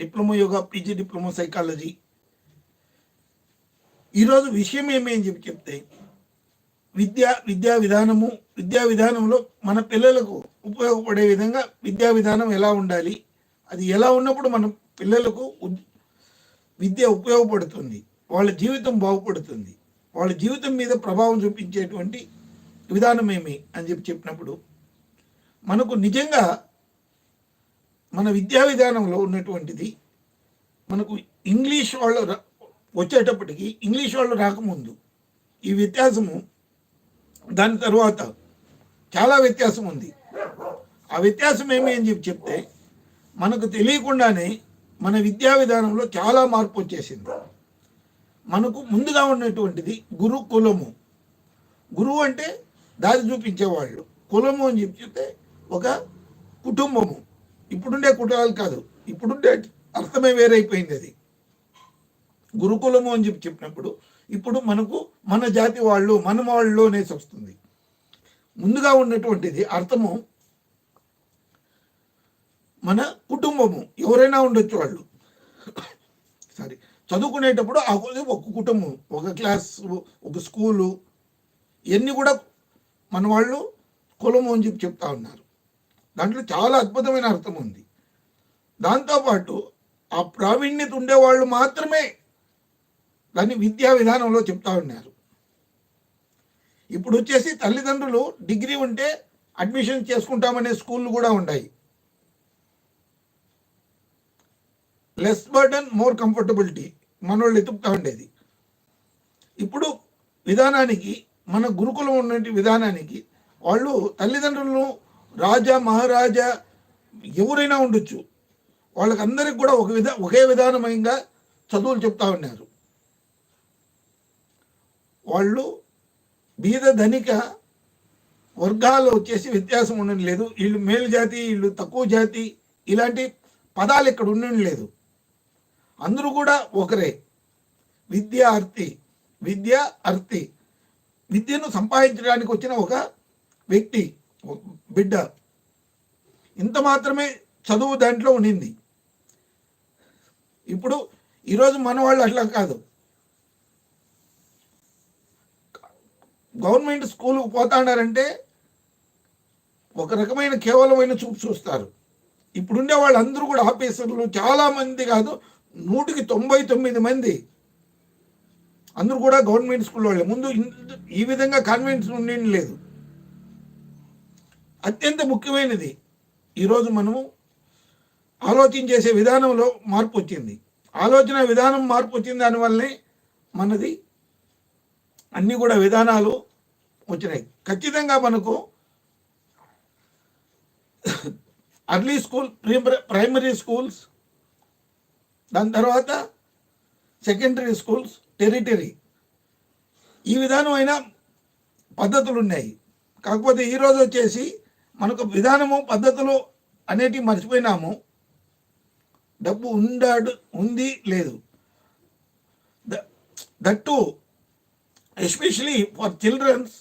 Diploma yoga PG diploma psychology. ఈరోజు విషయం ఏమి అని చెప్పి చెప్తే విద్యా విద్యా విధానము విద్యా విధానంలో మన పిల్లలకు ఉపయోగపడే విధంగా విద్యా విధానం ఎలా ఉండాలి అది ఎలా ఉన్నప్పుడు మన పిల్లలకు విద్య ఉపయోగపడుతుంది వాళ్ళ జీవితం బాగుపడుతుంది వాళ్ళ జీవితం మీద ప్రభావం చూపించేటువంటి విధానం ఏమి అని చెప్పి చెప్పినప్పుడు మనకు నిజంగా మన విద్యా విధానంలో ఉన్నటువంటిది మనకు ఇంగ్లీష్ వాళ్ళు రా- వచ్చేటప్పటికి ఇంగ్లీష్ వాళ్ళు రాకముందు ఈ వ్యత్యాసము దాని తర్వాత చాలా వ్యత్యాసం ఉంది. ఆ వ్యత్యాసం ఏమి అని చెప్పి చెప్తే మనకు తెలియకుండానే మన విద్యా విధానంలో చాలా మార్పు వచ్చేసింది. మనకు ముందుగా ఉన్నటువంటిది గురు కులము. గురువు అంటే దారి చూపించేవాళ్ళు. కులము అని చెప్పి చెప్తే ఒక కుటుంబము. ఇప్పుడుండే కుటుంబాలు కాదు. ఇప్పుడుండే అర్థమే వేరైపోయింది అది. గురుకులము అని చెప్పి చెప్పినప్పుడు ఇప్పుడు మనకు మన జాతి వాళ్ళు మన వాళ్ళు అనేసి వస్తుంది ముందుగా ఉన్నటువంటిది అర్థము మన కుటుంబము. ఎవరైనా ఉండొచ్చు వాళ్ళు. సారీ. చదువుకునేటప్పుడు ఆ ఒక కుటుంబం ఒక క్లాస్ ఒక స్కూలు ఇవన్నీ కూడా మన వాళ్ళు కులము అని చెప్పి చెప్తా ఉన్నారు. దాంట్లో చాలా అద్భుతమైన అర్థం ఉంది. దాంతోపాటు ఆ ప్రావీణ్యత ఉండేవాళ్ళు మాత్రమే దాన్ని విద్యా విధానంలో చెప్తా ఉన్నారు. ఇప్పుడు వచ్చేసి తల్లిదండ్రులు డిగ్రీ ఉంటే అడ్మిషన్ చేసుకుంటామనే స్కూళ్ళు కూడా ఉన్నాయి. లెస్ బర్డన్ మోర్ కంఫర్టబిలిటీ మనోళ్ళు ఎతుకుతా ఉండేది. ఇప్పుడు విధానానికి మన గురుకులం ఉన్న విధానానికి వాళ్ళు తల్లిదండ్రులను రాజా మహారాజా ఎవరైనా ఉండొచ్చు. వాళ్ళకందరికి కూడా ఒక విధ ఒకే విధానమైనగా చదువులు చెప్తా ఉన్నారు. వాళ్ళు బీద ధనిక వర్గాలు వచ్చేసి వ్యత్యాసం ఉండడం లేదు. వీళ్ళు మేలు జాతి వీళ్ళు తక్కువ జాతి ఇలాంటి పదాలు ఇక్కడ ఉండడం లేదు. అందరూ కూడా ఒకరే. విద్య అర్థి విద్య అర్థి విద్యను సంపాదించడానికి వచ్చిన ఒక వ్యక్తి. బిడ్డ ఇంత మాత్రమే చదువు దాంట్లో ఉండింది. ఇప్పుడు ఈరోజు మన వాళ్ళు అట్లా కాదు. గవర్నమెంట్ స్కూల్కి పోతాడారంటే ఒక రకమైన కేవలమైన చూపు చూస్తారు. ఇప్పుడుండే వాళ్ళందరూ కూడా ఆఫీసర్లు చాలా మంది కాదు నూటికి తొంభై తొమ్మిది మంది. అందరూ కూడా గవర్నమెంట్ స్కూల్ వాళ్ళే. ముందు ఈ విధంగా కాన్వెంట్స్ ఉండి లేదు. అత్యంత ముఖ్యమైనది. ఈరోజు మనము ఆలోచన చేసే విధానంలో మార్పు వచ్చింది. ఆలోచన విధానం మార్పు వచ్చింది దానివల్లనే మనది అన్నీ కూడా విధానాలు వచ్చినాయి. ఖచ్చితంగా మనకు అర్లీ స్కూల్ ప్రైమరీ స్కూల్స్ దాని తర్వాత సెకండరీ స్కూల్స్ టెరిటరీ ఈ విధానమైన పద్ధతులు ఉన్నాయి కాకపోతే ఈరోజు వచ్చేసి మనకు విధానము పద్ధతులు అనేటివి మర్చిపోయినాము. డబ్బు ఉండాడు ఉంది లేదు. That especially for childrens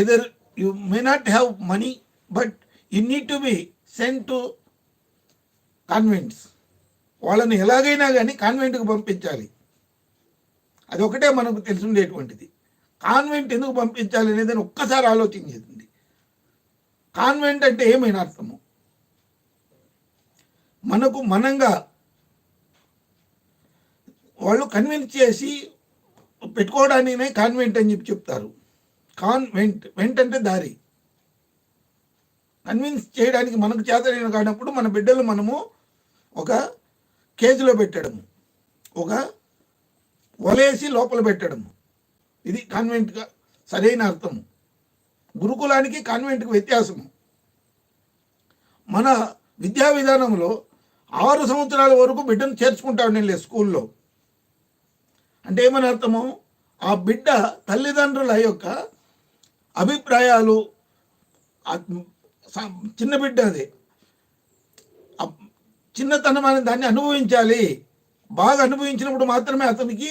either you may not have money but you need to be send to convents. వాళ్ళని ఎలాగైనా కానీ కాన్వెంట్కి పంపించాలి. అది ఒకటే మనకు తెలిసి ఉండేటువంటిది. కాన్వెంట్ ఎందుకు పంపించాలి అనేది ఒక్కసారి ఆలోచించింది కాన్వెంట్ అంటే ఏమైనా అర్థము? మనకు మనంగా వాళ్ళు కన్విన్స్ చేసి పెట్టుకోవడానికే కాన్వెంట్ అని చెప్పి చెప్తారు. కాన్వెంట్ వెంట్ అంటే దారి. కన్విన్స్ చేయడానికి మనకు చేతనైన కానప్పుడు మన బిడ్డలు మనము ఒక కేజీలో పెట్టడము. ఒక వలేసి లోపల పెట్టడము. ఇది కాన్వెంట్గా సరైన అర్థము. గురుకులానికి కాన్వెంట్కి వ్యత్యాసము మన విద్యా విధానంలో ఆరు సంవత్సరాల వరకు బిడ్డను చేర్చుకుంటా ఉండే స్కూల్లో. అంటే ఏమని అర్థము ఆ బిడ్డ తల్లిదండ్రుల యొక్క అభిప్రాయాలు చిన్న బిడ్డ అది. చిన్నతనం అనే దాన్ని అనుభవించాలి. బాగా అనుభవించినప్పుడు మాత్రమే అతనికి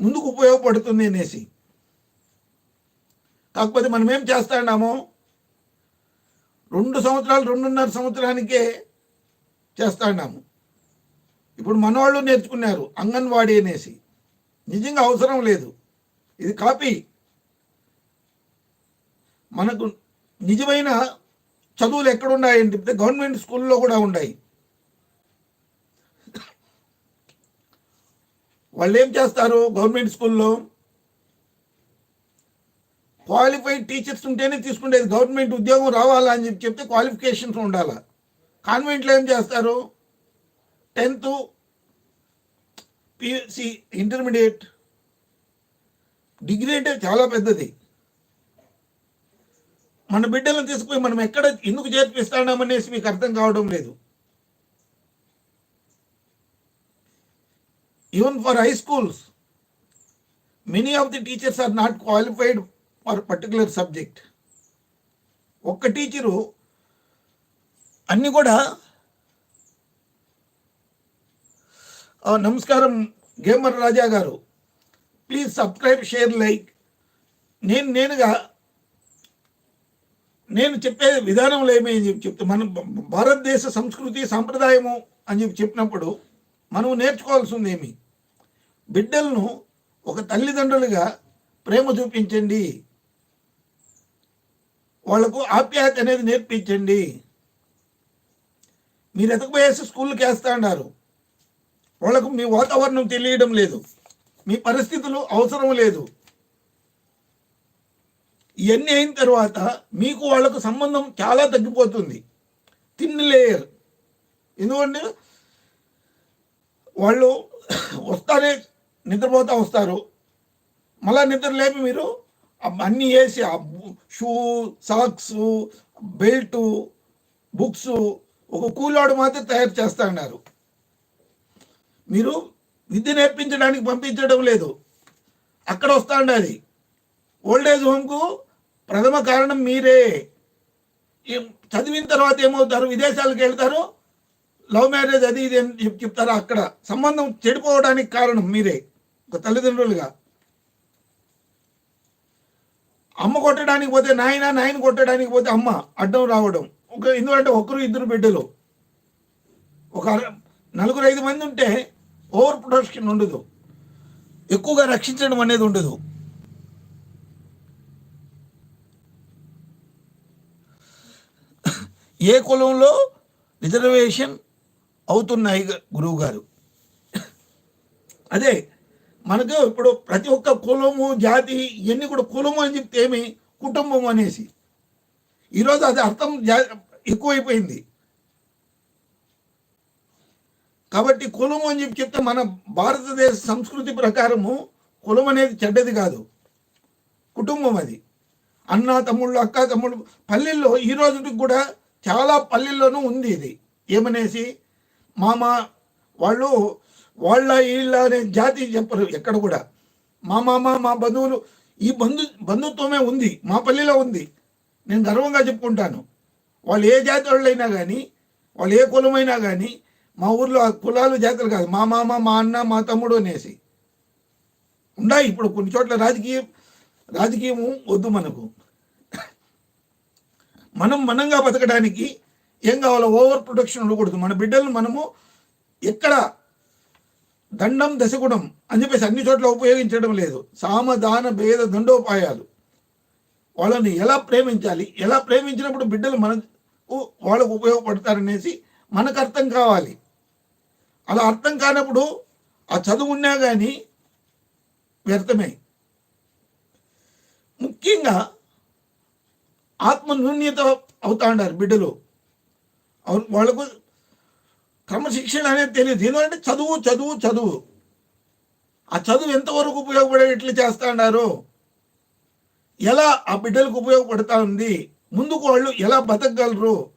ముందుకు ఉపయోగపడుతుంది అనేసి. కాకపోతే మనం ఏం చేస్తాడాము రెండు సంవత్సరాలు రెండున్నర సంవత్సరానికే చేస్తాడాము ఇప్పుడు మనవాళ్ళు నేర్చుకున్నారు అంగన్వాడీ అనేసి. నిజంగా అవసరం లేదు. ఇది కాపీ. మనకు నిజమైన చదువులు ఎక్కడున్నాయంటే చెప్తే గవర్నమెంట్ స్కూల్లో కూడా ఉన్నాయి. వాళ్ళు ఏం చేస్తారు గవర్నమెంట్ స్కూల్లో? క్వాలిఫైడ్ టీచర్స్ ఉంటేనే తీసుకుంటే గవర్నమెంట్ ఉద్యోగం రావాలా అని చెప్పి చెప్తే క్వాలిఫికేషన్స్ ఉండాలా. కాన్వెంట్లో ఏం చేస్తారు? టెన్త్ పిఎస్సి ఇంటర్మీడియట్ డిగ్రీ అంటే చాలా పెద్దది. మన బిడ్డలను తీసుకుపోయి మనం ఎక్కడ ఎందుకు చేర్పిస్తామనేసి మీకు అర్థం కావడం లేదు. Even for high schools many of the teachers are not qualified or particular subject ఒక్క టీచరు అన్ని కూడా నమస్కారం గేమర్ రాజా గారు. ప్లీజ్ సబ్స్క్రైబ్ షేర్ లైక్ నేను నేనుగా నేను చెప్పే విధానంలో ఏమని చెప్పి చెప్తే మన భారతదేశ సంస్కృతి సాంప్రదాయము అని చెప్పి చెప్పినప్పుడు మనం నేర్చుకోవాల్సింది ఏమి? బిడ్డలను ఒక తల్లిదండ్రులుగా ప్రేమ చూపించండి. వాళ్ళకు ఆప్యాయత అనేది నేర్పించండి. మీరు ఎతకపోయేసి స్కూల్కి వేస్తా అన్నారు. వాళ్ళకు మీ వాతావరణం తెలియడం లేదు. మీ పరిస్థితులు అవసరం లేదు. ఇవన్నీ అయిన తర్వాత మీకు వాళ్ళకు సంబంధం చాలా తగ్గిపోతుంది. తిన్ లేయర్. ఎందుకంటే వాళ్ళు వస్తానే నిద్రపోతూ వస్తారు. మళ్ళా నిద్ర లేపి మీరు అన్నీ వేసి ఆ బు- షూ సాక్స్ బెల్ట్ బుక్స్ ఒక కూలోడు మాత్రం తయారు చేస్తా ఉన్నారు మీరు విద్య నేర్పించడానికి పంపించడం లేదు. అక్కడ వస్తా ఉండాలి ఓల్డేజ్ హోమ్కు ప్రథమ కారణం మీరే. చదివిన తర్వాత ఏమవుతారు? విదేశాలకు వెళ్తారు. లవ్ మ్యారేజ్ అది ఇది అని చెప్- చెప్తారు? అక్కడ సంబంధం చెడిపోవడానికి కారణం మీరే. ఒక తల్లిదండ్రులుగా. అమ్మ కొట్టడానికి పోతే నాయన నాయన కొట్టడానికి పోతే అమ్మ అడ్డం రావడం. ఒక ఎందుకంటే ఒకరు ఇద్దరు బిడ్డలు. ఒక నలుగురు ఐదు మంది ఉంటే ఓవర్ ప్రొటెక్షన్ ఉండదు. ఎక్కువగా రక్షించడం అనేది ఉండదు. ఏ కులంలో రిజర్వేషన్ అవుతున్నాయి గురువు గారు అదే మనకు ఇప్పుడు ప్రతి ఒక్క కులము జాతి ఇవన్నీ కూడా కులము అని చెప్తే ఏమి? కుటుంబం అనేసి. ఈరోజు అది అర్థం జా- ఎక్కువైపోయింది. కాబట్టి కులము అని చెప్పి చెప్తే మన భారతదేశ సంస్కృతి ప్రకారము కులం అనేది చెడ్డది కాదు. కుటుంబం అది. అన్న తమ్ముళ్ళు అక్క తమ్ముళ్ళు పల్లెల్లో ఈ రోజుకి కూడా చాలా పల్లెల్లోనూ ఉంది ఇది. ఏమనేసి? మామ వాళ్ళు వాళ్ళ వీళ్ళ అనే జాతి చెప్పరు ఎక్కడ కూడా. మా మామ మా బంధువులు ఈ బంధు బంధుత్వమే ఉంది మా పల్లెలో ఉంది. నేను గర్వంగా చెప్పుకుంటాను. వాళ్ళు ఏ జాతి వాళ్ళైనా కానీ వాళ్ళు ఏ కులమైనా కానీ మా ఊర్లో ఆ కులాలు జాతులు కాదు. మా మామ మా అన్న మా తమ్ముడు అనేసి. ఉన్నాయి ఇప్పుడు కొన్ని చోట్ల రాజకీయం రాజకీయము వద్దు మనకు. మనం మనంగా బతకడానికి ఏం కావాలో ఓవర్ ప్రొటెక్షన్ ఉండకూడదు. మన బిడ్డలను మనము ఎక్కడ దండం దశగుణం అని చెప్పేసి అన్ని చోట్ల ఉపయోగించడం లేదు. సామదాన భేద దండోపాయాలు. వాళ్ళని ఎలా ప్రేమించాలి? ఎలా ప్రేమించినప్పుడు బిడ్డలు మనకు వాళ్ళకు ఉపయోగపడతారనేసి మనకు అర్థం కావాలి. అలా అర్థం కానప్పుడు ఆ చదువు ఉన్నా కానీ వ్యర్థమే. ముఖ్యంగా ఆత్మ న్యూన్యత అవుతా ఉన్నారు బిడ్డలు. అవును వాళ్ళకు క్రమశిక్షణ అనేది తెలియదు. ఎందుకంటే చదువు చదువు చదువు. ఆ చదువు ఎంతవరకు ఉపయోగపడేట్లు చేస్తా ఉన్నారు ఎలా ఆ బిడ్డలకు ఉపయోగపడతా ఉంది? ముందుకు వాళ్ళు ఎలా బతకగలరు?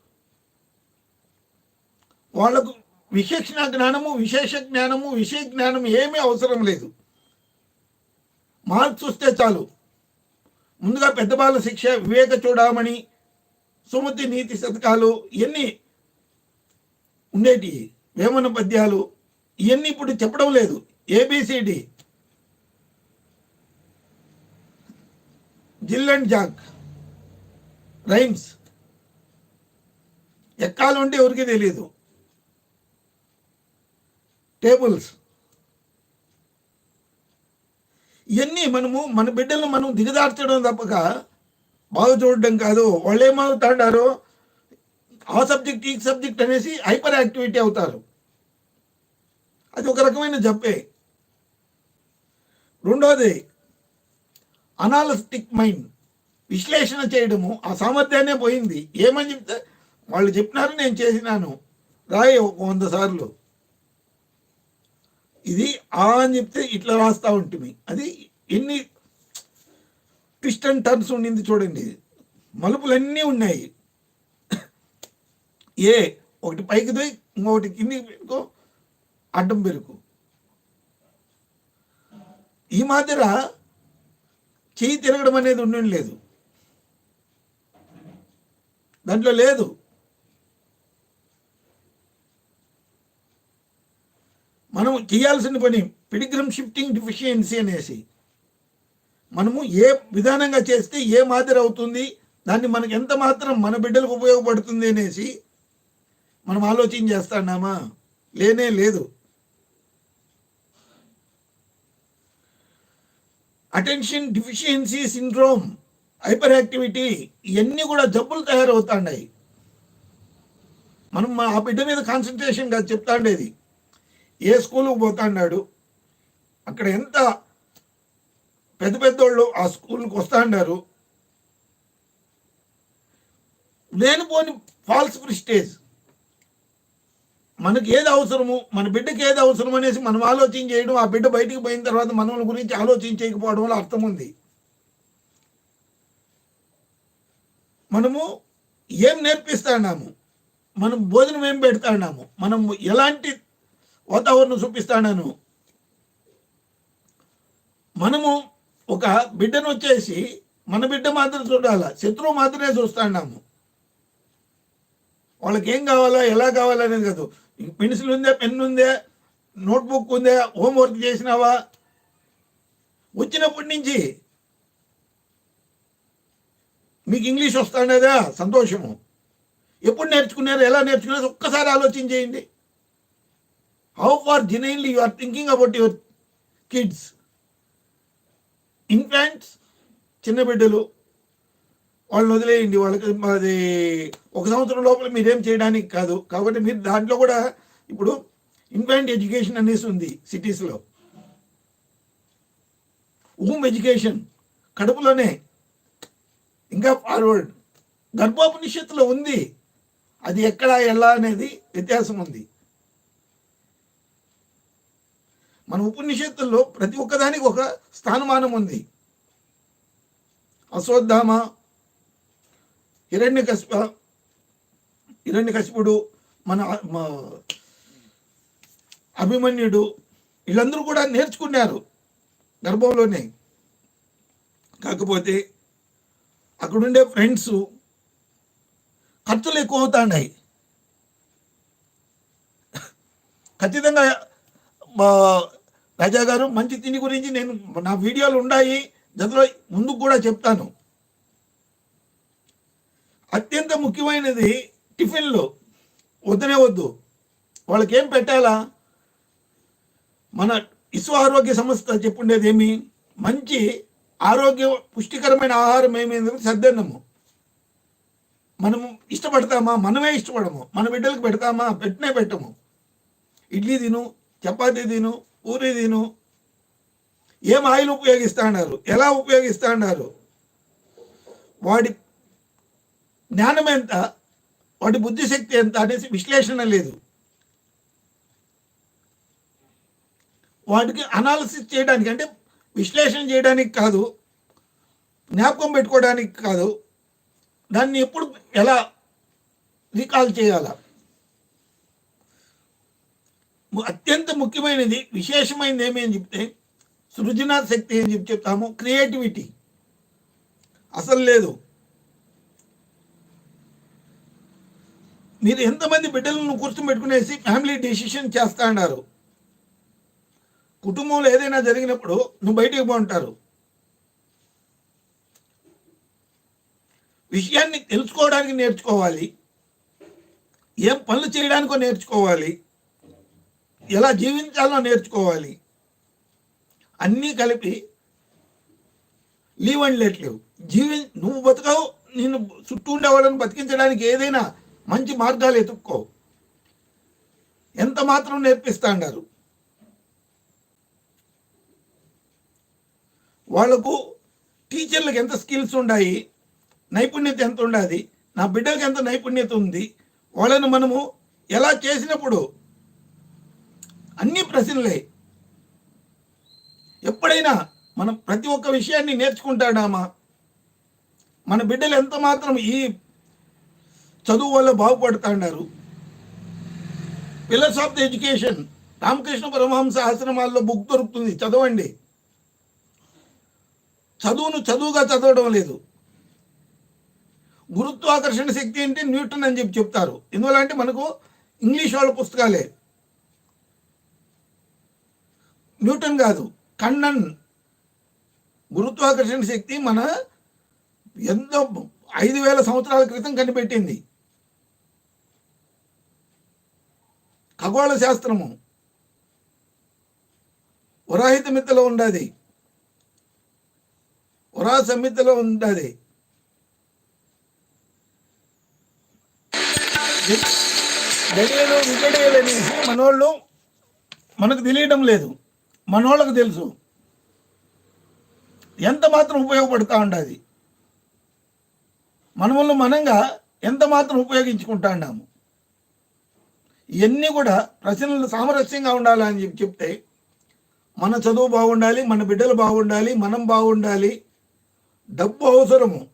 వాళ్ళకు విశేషణ జ్ఞానము విశేష జ్ఞానము విషయ జ్ఞానం ఏమీ అవసరం లేదు. మార్క్స్ వస్తే చాలు. ముందుగా పెద్ద బాల శిక్ష వివేక చూడమని సుమతి నీతి శతకాలు ఇవన్నీ ఉండేటి. వేమన పద్యాలు ఇవన్నీ ఇప్పుడు చెప్పడం లేదు. ABCD Jill and Jack. Rhymes. ఎక్కాలంటే ఎవరికి తెలియదు టేబుల్స్. ఇవన్నీ మనము మన బిడ్డలను మనం దిగదార్చడం తప్పక బాగా చూడడం కాదు. వాళ్ళు ఏమవుతాడారో ఆ సబ్జెక్ట్ ఈ సబ్జెక్ట్ అనేసి హైపర్ యాక్టివిటీ అవుతారు. అది ఒక రకమైన జబ్బే. రెండోది అనాలిస్టిక్ మైండ్ విశ్లేషణ చేయడము. ఆ సామర్థ్యాన్నే పోయింది. ఏమని చెప్తే వాళ్ళు చెప్పినారు నేను చేసినాను. రాయి ఒక వంద సార్లు. ఇది ఆ అని చెప్తే ఇట్లా రాస్తూ ఉంటుంది. అది ఎన్ని ట్విస్ట్ అండ్ టర్న్స్ ఉండింది చూడండి. మలుపులన్నీ ఉన్నాయి. ఏ ఒకటి పైకి దోయి ఇంకొకటి కిందికి పెట్టుకో అడ్డం పెరుకు ఈ మాదిర చెయ్యి తిరగడం అనేది ఉండడం లేదు. దాంట్లో లేదు. మనం చేయాల్సిన పని పిడిగ్రమ్ షిఫ్టింగ్ డిఫిషియన్సీ అనేసి. మనము ఏ విధానంగా చేస్తే ఏ మాదిరి అవుతుంది దాన్ని మనకు ఎంత మాత్రం మన బిడ్డలకు ఉపయోగపడుతుంది అనేసి మనం ఆలోచన చేస్తున్నామా? లేనే లేదు. Attention deficiency syndrome hyper activity ఇవన్నీ కూడా జబ్బులు తయారవుతున్నాయి. మనం మా- ఆ బిడ్డ మీద కాన్సన్ట్రేషన్ కాదు చెప్తాండేది. ఏ స్కూల్కి పోతాన్నాడు? అక్కడ ఎంత పెద్ద పెద్దోళ్ళు ఆ స్కూల్కి వస్తాండారు? లేనిపోని ఫాల్స్ ప్రిస్టేజ్ మనకి ఏది అవసరము? మన బిడ్డకి ఏది అవసరం అనేసి మనం ఆలోచన చేయడం ఆ బిడ్డ బయటికి పోయిన తర్వాత మనం గురించి ఆలోచన వల్ల అర్థం ఉంది. మనము ఏం నేర్పిస్తాడాము మనం భోజనం ఏం పెడతాడాము మనం ఎలాంటి వాతావరణం చూపిస్తాడాను మనము ఒక బిడ్డను వచ్చేసి మన బిడ్డ మాత్రం చూడాలా? శత్రువు మాత్రమే చూస్తాడాము వాళ్ళకి ఏం కావాలా? ఎలా కావాలనేది కాదు. పెన్సిల్ ఉందే పెన్ ఉందే నోట్బుక్ ఉందే హోంవర్క్ చేసినావా? వచ్చినప్పటి నుంచి మీకు ఇంగ్లీష్ వస్తాడేదా సంతోషము. ఎప్పుడు నేర్చుకున్నారు ఎలా నేర్చుకున్నారు? ఒక్కసారి ఆలోచన చేయండి. How far genuinely you are thinking about your kids infants చిన్న బిడ్డలు వాళ్ళని వదిలేయండి వాళ్ళకి అది ఒక సంవత్సరం లోపల మీరేం చేయడానికి కాదు. కాబట్టి మీరు దాంట్లో కూడా ఇప్పుడు ఇన్ఫాంట్ ఎడ్యుకేషన్ అనేసి ఉంది సిటీస్లో హోమ్ ఎడ్యుకేషన్ కడుపులోనే ఇంకా ఫార్వర్డ్ గర్భోపనిషత్తులో ఉంది. అది ఎక్కడ ఎలా అనేది వ్యత్యాసం ఉంది. మన ఉపనిషత్తుల్లో ప్రతి ఒక్కదానికి ఒక స్థానమానం ఉంది. అశ్వత్థామ హిరణ్యకశిప హిరణ్యకశిపుడు మన అభిమన్యుడు వీళ్ళందరూ కూడా నేర్చుకున్నారు గర్భంలోనే. కాకపోతే అక్కడుండే ఫ్రెండ్స్ ఖర్చులు ఎక్కువ అవుతాయి ఖచ్చితంగా మా రాజా గారు మంచి తిండి గురించి నేను నా వీడియోలు ఉన్నాయి జతలో ముందుకు కూడా చెప్తాను. అత్యంత ముఖ్యమైనది టిఫిన్లు. వద్దనే వద్దు. వాళ్ళకేం పెట్టాలా? మన విశ్వ ఆరోగ్య సంస్థ చెప్పుండేది ఏమి మంచి ఆరోగ్య పుష్టికరమైన ఆహారం ఏమైంది? సద్దన్నము. మనము ఇష్టపడతామా? మనమే ఇష్టపడము. మన బిడ్డలకు పెడతామా? పెట్టనే పెట్టము. ఇడ్లీ తిను చపాతి తిను పూరి తిను. ఏం ఆయిల్ ఉపయోగిస్తా అన్నారు ఎలా ఉపయోగిస్తా అన్నారు వాడి జ్ఞానం ఎంత? వాటి బుద్ధిశక్తి ఎంత అనేసి విశ్లేషణ లేదు. వాటికి అనాలిసిస్ చేయడానికి అంటే విశ్లేషణ చేయడానికి కాదు జ్ఞాపకం పెట్టుకోవడానికి కాదు దాన్ని ఎప్పుడు ఎలా రికాల్ చేయాలా? అత్యంత ముఖ్యమైనది విశేషమైనది ఏమి అని చెప్తే సృజనా శక్తి అని చెప్పి చెప్తాము క్రియేటివిటీ అసలు లేదు. మీరు ఎంతమంది బిడ్డలను కూర్చోబెట్టుకునేసి ఫ్యామిలీ డెసిషన్ చేస్తా అన్నారు. కుటుంబంలో ఏదైనా జరిగినప్పుడు నువ్వు బయటికి పోంటారు. విషయాన్ని తెలుసుకోవడానికి నేర్చుకోవాలి. ఏం పనులు చేయడానికో నేర్చుకోవాలి. ఎలా జీవించాలో నేర్చుకోవాలి. అన్నీ కలిపి లీవ్ అండ్ లెట్ లీవ్ జీవి నువ్వు బతకవు నేను చుట్టూ ఉండేవాళ్ళని బతికించడానికి ఏదైనా మంచి మార్గాలు ఎత్తుక్కో ఎంత మాత్రం నేర్పిస్తా అన్నారు. వాళ్ళకు టీచర్లకు ఎంత స్కిల్స్ ఉన్నాయి నైపుణ్యత ఎంత ఉండాలి నా బిడ్డలకు ఎంత నైపుణ్యత ఉంది వాళ్ళను మనము ఎలా చేసినప్పుడు అన్ని ప్రశ్నలే. ఎప్పుడైనా మనం ప్రతి ఒక్క విషయాన్ని నేర్చుకుంటాడామా? మన బిడ్డలు ఎంత మాత్రం ఈ చదువు వల్ల బాగుపడుతున్నారు pillars of the education Ramakrishna Paramahansa ఆశ్రమాల్లో book దొరుకుతుంది చదవండి. చదువును చదువుగా చదవడం లేదు. గురుత్వాకర్షణ శక్తి ఏంటి? న్యూటన్ అని చెప్పి చెప్తారు. ఎందువల్ల అంటే మనకు ఇంగ్లీష్ వాళ్ళ పుస్తకాలే. న్యూటన్ కాదు కన్నన్ గురుత్వాకర్షణ శక్తి మన ఎంతో ఐదు వేల సంవత్సరాల క్రితం కనిపెట్టింది. ఖగోళ శాస్త్రము. వరాహిత మిత్తలో ఉండదు. వరా సంహితలో ఉండదు. గడియలు మనోళ్ళు మనకు తెలియడం లేదు. మనోళ్ళకు తెలుసు. ఎంత మాత్రం ఉపయోగపడుతూ ఉండదు. మనములను మనంగా ఎంత మాత్రం ఉపయోగించుకుంటా ఉన్నాము. ఇవన్నీ కూడా ప్రశ్నలు సామరస్యంగా ఉండాలని చెప్పి చెప్తే మన చదువు బాగుండాలి మన బిడ్డలు బాగుండాలి మనం బాగుండాలి డబ్బు అవసరము.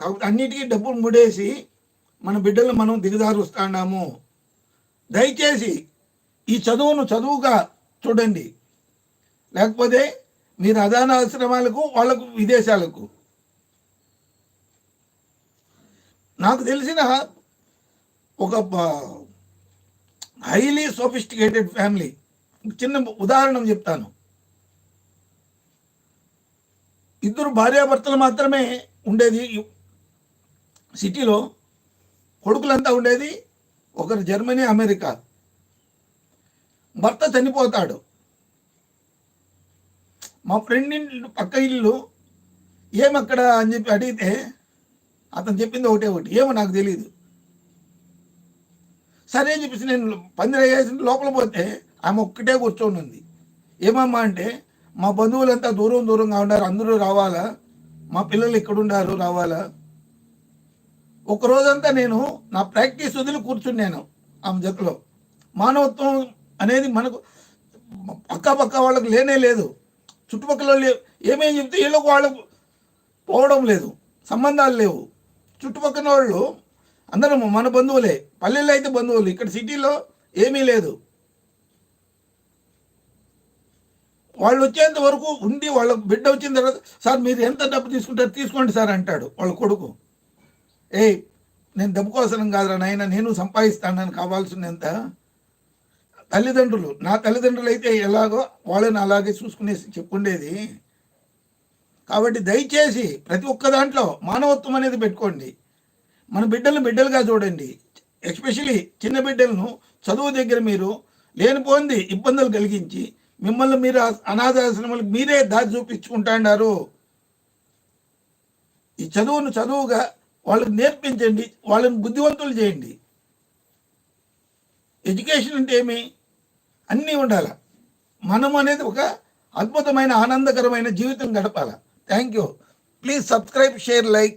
కాబట్టి అన్నిటికీ డబ్బులు ముడేసి మన బిడ్డలు మనం దిగదారుస్తున్నాము దయచేసి ఈ చదువును చదువుగా చూడండి. లేకపోతే మీరు అదాన ఆశ్రమాలకు వాళ్ళకు విదేశాలకు. నాకు తెలిసిన ఒక హైలీ సోఫిస్టికేటెడ్ ఫ్యామిలీ. చిన్న ఉదాహరణ చెప్తాను. ఇద్దరు భార్యాభర్తలు మాత్రమే ఉండేది సిటీలో కొడుకులంతా ఉండేది ఒకరు జర్మనీ అమెరికా. భర్త చనిపోతాడు. మా ఫ్రెండ్ ఇల్లు పక్క ఇల్లు ఏమక్కడ అని చెప్పి అడిగితే అతను చెప్పింది ఒకటే ఒకటి. ఏమో నాకు తెలియదు సరే అని చెప్పేసి నేను పందిర వేసి లోపల పోతే ఆమె ఒక్కటే కూర్చొని ఉంది. ఏమమ్మా అంటే మా బంధువులంతా దూరం దూరంగా ఉన్నారు అందరూ రావాలా? మా పిల్లలు ఎక్కడున్నారు రావాలా? ఒక రోజంతా నేను నా ప్రాక్టీస్ వదిలి కూర్చున్నాను ఆమె జతలో. మానవత్వం అనేది మనకు పక్క పక్క వాళ్ళకి లేనే లేదు. చుట్టుపక్కల ఏమేమి ఏమేం చెప్తే వీళ్ళకు వాళ్ళకు పోవడం లేదు. సంబంధాలు లేవు. చుట్టుపక్కల వాళ్ళు అందరం మన బంధువులే పల్లెల్లో అయితే బంధువులు ఇక్కడ సిటీలో ఏమీ లేదు. వాళ్ళు వచ్చేంత వరకు ఉండి వాళ్ళ బిడ్డ వచ్చిన తర్వాత సార్ మీరు ఎంత డబ్బు తీసుకుంటారు తీసుకోండి సార్ అంటాడు వాళ్ళ కొడుకు. ఏయ్ నేను డబ్బు కోసం కాదురా నాయన నేను సంపాదిస్తాను సంపాదిస్తానని కావాల్సినంత. తల్లిదండ్రులు నా తల్లిదండ్రులు అయితే ఎలాగో వాళ్ళని అలాగే చూసుకునేసి చెప్పుండేది. కాబట్టి దయచేసి ప్రతి ఒక్క దాంట్లో మానవత్వం అనేది పెట్టుకోండి. మన బిడ్డలను బిడ్డలుగా చూడండి. ఎస్పెషలీ చిన్న బిడ్డలను చదువు దగ్గర మీరు లేనిపోయింది ఇబ్బందులు కలిగించి మిమ్మల్ని మీరు అనాథాశ్రమాలకు మీరే దారి చూపించుకుంటున్నారు ఈ చదువును చదువుగా వాళ్ళకి నేర్పించండి వాళ్ళని బుద్ధివంతులు చేయండి. ఎడ్యుకేషన్ అంటే ఏమి? అన్నీ ఉండాలి? మనం అనేది ఒక అద్భుతమైన ఆనందకరమైన జీవితం గడపాలి? Thank you please subscribe share like